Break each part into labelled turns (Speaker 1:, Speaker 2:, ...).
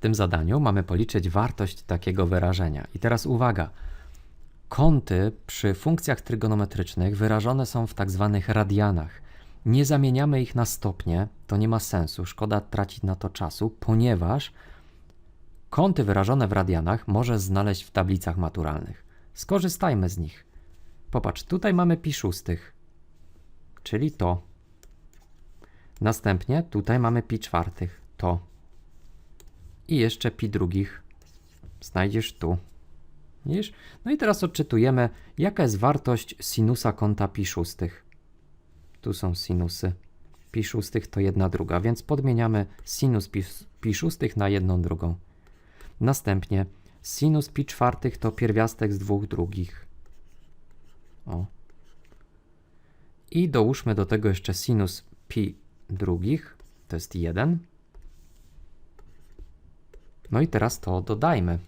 Speaker 1: tym zadaniu mamy policzyć wartość takiego wyrażenia. I teraz uwaga. Kąty przy funkcjach trygonometrycznych wyrażone są w tak zwanych radianach. Nie zamieniamy ich na stopnie, to nie ma sensu, szkoda tracić na to czasu, ponieważ kąty wyrażone w radianach możesz znaleźć w tablicach maturalnych. Skorzystajmy z nich. Popatrz, tutaj mamy pi szóstych, czyli to. Następnie tutaj mamy pi czwartych, to. I jeszcze pi drugich znajdziesz tu. Widzisz? No i teraz odczytujemy, jaka jest wartość sinusa kąta pi szóstych. Tu są sinusy. Pi szóstych to jedna druga, więc podmieniamy sinus pi, pi szóstych na jedną drugą. Następnie sinus pi czwartych to pierwiastek z dwóch drugich. O. I dołóżmy do tego jeszcze sinus pi drugich, to jest 1. No i teraz to dodajmy.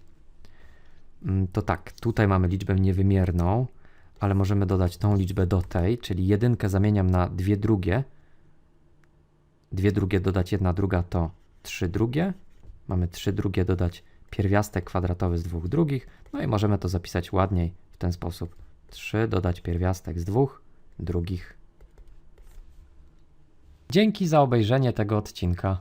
Speaker 1: Mm, To tak, tutaj mamy liczbę niewymierną, ale możemy dodać tą liczbę do tej, czyli jedynkę zamieniam na dwie drugie. Dwie drugie dodać jedna druga to trzy drugie. Mamy trzy drugie dodać pierwiastek kwadratowy z dwóch drugich. No i możemy to zapisać ładniej w ten sposób. 3 dodać pierwiastek z dwóch drugich. Dzięki za obejrzenie tego odcinka.